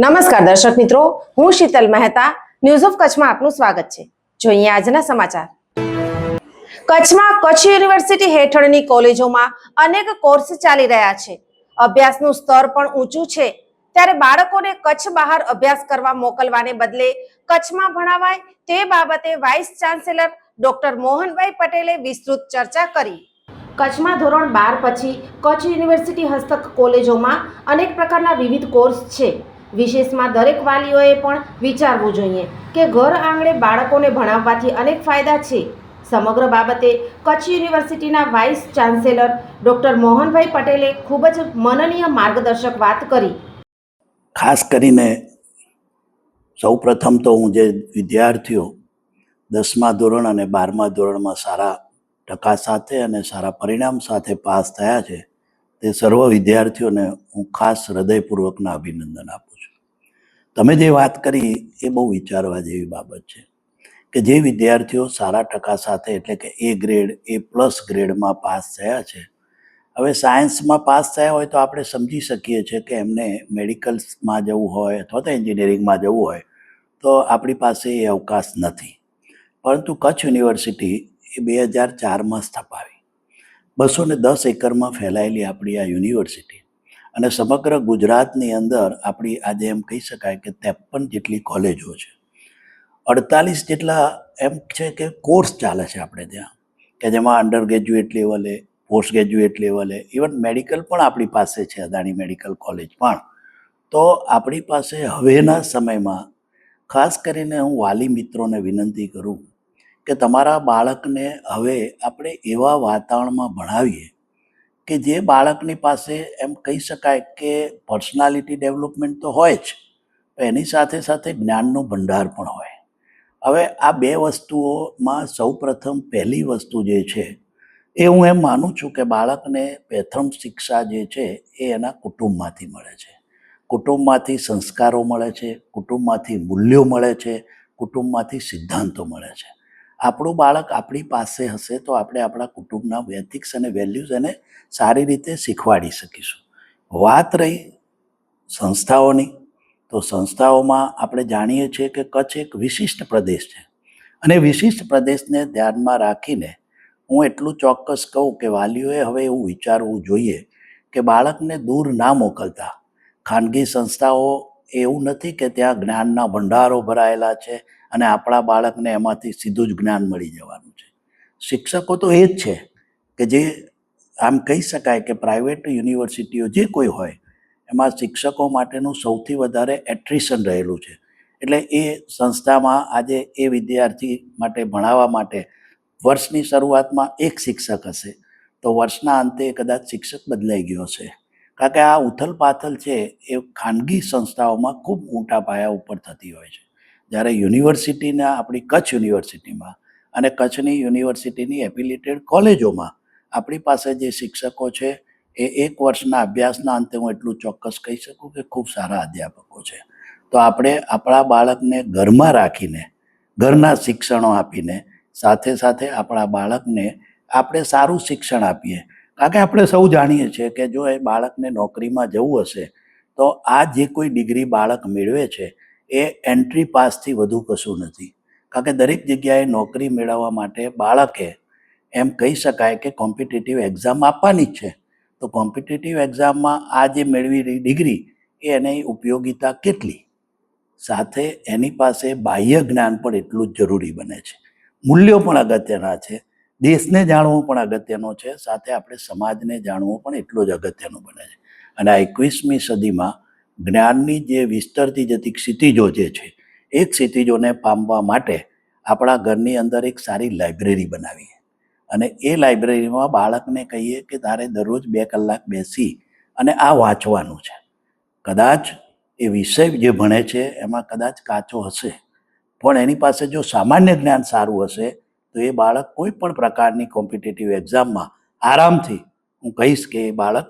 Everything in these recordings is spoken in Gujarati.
નમસ્કાર દર્શક મિત્રો, હું શીતલ મહેતા ન્યૂઝ ઓફ કચ્છમાં આપનું સ્વાગત છે. જોઈએ આજના સમાચાર. કચ્છમાં કચ્છ યુનિવર્સિટી હેઠળની કોલેજોમાં અનેક કોર્સ ચાલી રહ્યા છે. અભ્યાસનું સ્તર પણ ઊંચું છે. ત્યારે બાળકોને કચ્છ બહાર અભ્યાસ કરવા મોકલવાને બદલે કચ્છમાં ભણાવાય તે બાબતે વાઇસ ચાન્સેલર ડોક્ટર મોહનભાઈ પટેલે વિસ્તૃત ચર્ચા કરી. કચ્છમાં ધોરણ બાર પછી કચ્છ યુનિવર્સિટી હસ્તક કોલેજોમાં અનેક પ્રકારના વિવિધ કોર્સ છે. વિશેષમાં દરેક વાલીઓએ પણ વિચારવું જોઈએ કે ઘર આંગણે બાળકોને ભણાવવાથી અનેક ફાયદા છે. સમગ્ર બાબતે કચ્છ યુનિવર્સિટીના વાઇસ ચાન્સેલર ડૉક્ટર મોહનભાઈ પટેલે ખૂબ જ મનનીય માર્ગદર્શક વાત કરી. ખાસ કરીને સૌ પ્રથમ તો હું જે વિદ્યાર્થીઓ દસમા ધોરણ અને બારમા ધોરણમાં સારા ટકા સાથે અને સારા પરિણામ સાથે પાસ થયા છે, તે સર્વ વિદ્યાર્થીઓને હું ખાસ હૃદયપૂર્વકના અભિનંદન આપું તમે જે વાત કરી એ બહુ વિચારવા જેવી બાબત છે કે જે વિદ્યાર્થીઓ સારા ટકા સાથે એટલે કે એ ગ્રેડ એ પ્લસ ગ્રેડમાં પાસ થયા છે. હવે સાયન્સમાં પાસ થયા હોય તો આપણે સમજી શકીએ છીએ કે એમને મેડિકલ્સમાં જવું હોય અથવા તો એન્જિનિયરિંગમાં જવું હોય તો આપણી પાસે એ અવકાશ નથી. પરંતુ કચ્છ યુનિવર્સિટી એ બે હજાર ચારમાં સ્થપાવી. બસો ને દસ એકરમાં ફેલાયેલી આપણી આ યુનિવર્સિટી અને સમગ્ર ગુજરાતની અંદર આપણી આજે એમ કહી શકાય કે ત્રેપન જેટલી કોલેજો છે. અડતાલીસ જેટલા એમ છે કે કોર્સ ચાલે છે આપણે ત્યાં. કે જેમાં અંડર ગ્રેજ્યુએટ લેવલે, પોસ્ટ ગ્રેજ્યુએટ લેવલે, ઇવન મેડિકલ પણ આપણી પાસે છે, અદાણી મેડિકલ કોલેજ પણ. તો આપણી પાસે હવેના સમયમાં, ખાસ કરીને હું વાલી મિત્રોને વિનંતી કરું કે તમારા બાળકને હવે આપણે એવા વાતાવરણમાં ભણાવીએ કે જે બાળકની પાસે એમ કહી શકાય કે પર્સનાલિટી ડેવલપમેન્ટ તો હોય જ એની સાથે સાથે જ્ઞાનનો ભંડાર પણ હોય. હવે આ બે વસ્તુઓમાં સૌ પ્રથમ પહેલી વસ્તુ જે છે, એ હું એમ માનું છું કે બાળકને પ્રથમ શિક્ષા જે છે, એ એના કુટુંબમાંથી મળે છે. કુટુંબમાંથી સંસ્કારો મળે છે, કુટુંબમાંથી મૂલ્યો મળે છે, કુટુંબમાંથી સિદ્ધાંતો મળે છે. આપણું બાળક આપણી પાસે હશે તો આપણે આપણા કુટુંબના એથિક્સ અને વેલ્યુઝ એને સારી રીતે શીખવાડી શકીશું. વાત રહી સંસ્થાઓની, તો સંસ્થાઓમાં આપણે જાણીએ છીએ કે કચ્છ એક વિશિષ્ટ પ્રદેશ છે. અને વિશિષ્ટ પ્રદેશને ધ્યાનમાં રાખીને હું એટલું ચોક્કસ કહું કે વાલીઓએ હવે એવું વિચારવું જોઈએ કે બાળકને દૂર ના મોકલતા. ખાનગી સંસ્થાઓ એવું નથી કે ત્યાં જ્ઞાનના ભંડારો ભરાયેલા છે અને આપણા બાળકને એમાંથી સીધું જ જ્ઞાન મળી જવાનું છે. શિક્ષકો તો એ જ છે કે જે આમ કહી શકાય કે પ્રાઇવેટ યુનિવર્સિટીઓ જે કોઈ હોય, એમાં શિક્ષકો માટેનું સૌથી વધારે એટ્રિશન રહેલું છે. એટલે એ સંસ્થામાં આજે એ વિદ્યાર્થી માટે ભણાવવા માટે વર્ષની શરૂઆતમાં એક શિક્ષક હશે, તો વર્ષના અંતે કદાચ શિક્ષક બદલાઈ ગયો છે કારણ કે આ ઉથલ પાથલ છે એ ખાનગી સંસ્થાઓમાં ખૂબ મોટા પાયા ઉપર થતી હોય છે. જ્યારે યુનિવર્સિટીના, આપણી કચ્છ યુનિવર્સિટીમાં અને કચ્છની યુનિવર્સિટીની એફિલિટેડ કોલેજોમાં આપણી પાસે જે શિક્ષકો છે, એ એક વર્ષના અભ્યાસના અંતે હું એટલું ચોક્કસ કહી શકું કે ખૂબ સારા અધ્યાપકો છે. તો આપણે આપણા બાળકને ઘરમાં રાખીને, ઘરના શિક્ષણો આપીને, સાથે સાથે આપણા બાળકને આપણે સારું શિક્ષણ આપીએ. કારણ કે આપણે સૌ જાણીએ છીએ કે જો એ બાળકને નોકરીમાં જવું હશે, તો આ જે કોઈ ડિગ્રી બાળક મેળવે છે એ એન્ટ્રી પાસથી વધુ કશું નથી. કારણ કે દરેક જગ્યાએ નોકરી મેળવવા માટે બાળકે એમ કહી શકાય કે કોમ્પિટિટિવ એક્ઝામ આપવાની જ છે. તો કોમ્પિટિટિવ એક્ઝામમાં આ જે મેળવી ડિગ્રી એ એની ઉપયોગિતા કેટલી? સાથે એની પાસે બાહ્ય જ્ઞાન પણ એટલું જ જરૂરી બને છે. મૂલ્યો પણ અગત્યના છે. દેશને જાણવું પણ અગત્યનો છે. સાથે આપણે સમાજને જાણવું પણ એટલું જ અગત્યનું બને છે. અને આ એકવીસમી સદીમાં જ્ઞાનની જે વિસ્તરતી જતી ક્ષિતિજો જે છે, એ ક્ષિતિજોને પામવા માટે આપણા ઘરની અંદર એક સારી લાઇબ્રેરી બનાવીએ અને એ લાઇબ્રેરીમાં બાળકને કહીએ કે તારે દરરોજ બે કલાક બેસી અને આ વાંચવાનું છે. કદાચ એ વિષય જે ભણે છે, એમાં કદાચ કાચો હશે. પણ એની પાસે જો સામાન્ય જ્ઞાન સારું હશે, તો એ બાળક કોઈ પણ પ્રકારની કોમ્પિટિટિવ એક્ઝામમાં આરામથી, હું કહીશ કે એ બાળક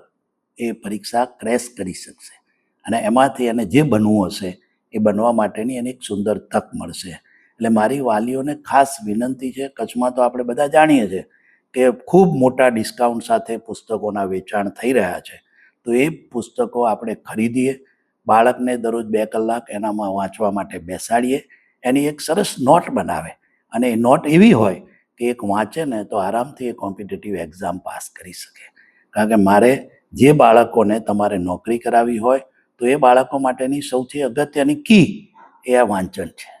એ પરીક્ષા ક્રેશ કરી શકશે. અને એમાંથી એને જે બનવું હશે, એ બનવા માટેની એને એક સુંદર તક મળશે. એટલે મારી વાલીઓને ખાસ વિનંતી છે, કચ્છમાં તો આપણે બધા જાણીએ છીએ કે ખૂબ મોટા ડિસ્કાઉન્ટ સાથે પુસ્તકોના વેચાણ થઈ રહ્યા છે. તો એ પુસ્તકો આપણે ખરીદીએ, બાળકને દરરોજ બે કલાક એનામાં વાંચવા માટે બેસાડીએ, એની એક સરસ નોટ બનાવે. અને એ નોટ એવી હોય કે એક વાંચે ને તો આરામથી એ કોમ્પિટિટિવ એક્ઝામ પાસ કરી શકે. કારણ કે મારે જે બાળકોને તમારે નોકરી કરાવી હોય તો એ બાળકો માટેની સૌથી અગત્યની કી એ આ વાંચન છે.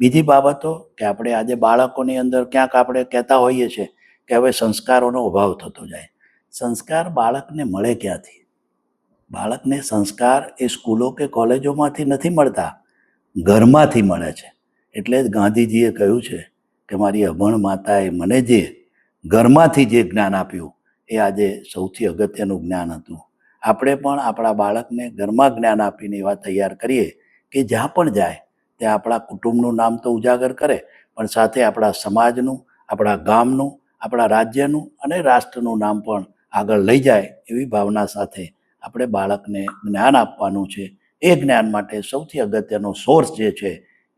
બીજી બાબતો કે આપણે આજે બાળકોની અંદર ક્યાંક આપણે કહેતા હોઈએ છીએ કે હવે સંસ્કારોનો અભાવ થતો જાય. સંસ્કાર બાળકને મળે ક્યાંથી? બાળકને સંસ્કાર એ સ્કૂલો કે કોલેજોમાંથી નથી મળતા, ઘરમાંથી મળે છે. એટલે જ ગાંધીજીએ કહ્યું છે કે મારી અભણ માતાએ મને જે ઘરમાંથી જે જ્ઞાન આપ્યું એ આજે સૌથી અગત્યનું જ્ઞાન હતું. આપણે પણ આપણા બાળકને ઘરમાં જ્ઞાન આપીને એવા તૈયાર કરીએ કે જ્યાં પણ જાય, ત્યાં આપણા કુટુંબનું નામ તો ઉજાગર કરે, પણ સાથે આપણા સમાજનું, આપણા ગામનું, આપણા રાજ્યનું અને રાષ્ટ્રનું નામ પણ આગળ લઈ જાય એવી ભાવના સાથે આપણે બાળકને જ્ઞાન આપવાનું છે. એ જ્ઞાન માટે સૌથી અગત્યનો સોર્સ જે છે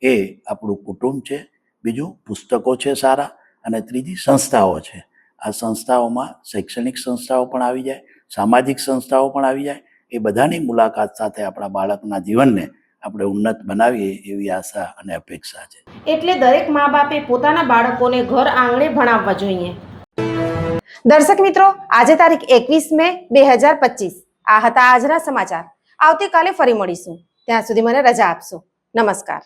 એ આપણું કુટુંબ છે, બીજું પુસ્તકો છે સારા અને ત્રીજી સંસ્થાઓ છે. આ સંસ્થાઓમાં શૈક્ષણિક સંસ્થાઓ પણ આવી જાય સામાજિક સંસ્થાઓ પણ આવી જાય. એ બધાની મુલાકાત સાથે આપણા બાળકના જીવનને આપણે ઉન્નત બનાવીએ એવી આશા અને અપેક્ષા છે. એટલે દરેક મા બાપે પોતાના બાળકોને ઘર આંગણે ભણાવવા જોઈએ. દર્શક મિત્રો આજે તારીખ એકવીસ મે બે હજાર પચીસ. આ હતા આજના સમાચાર. આવતીકાલે ફરી મળીશું. ત્યાં સુધી મને રજા આપશો. નમસ્કાર.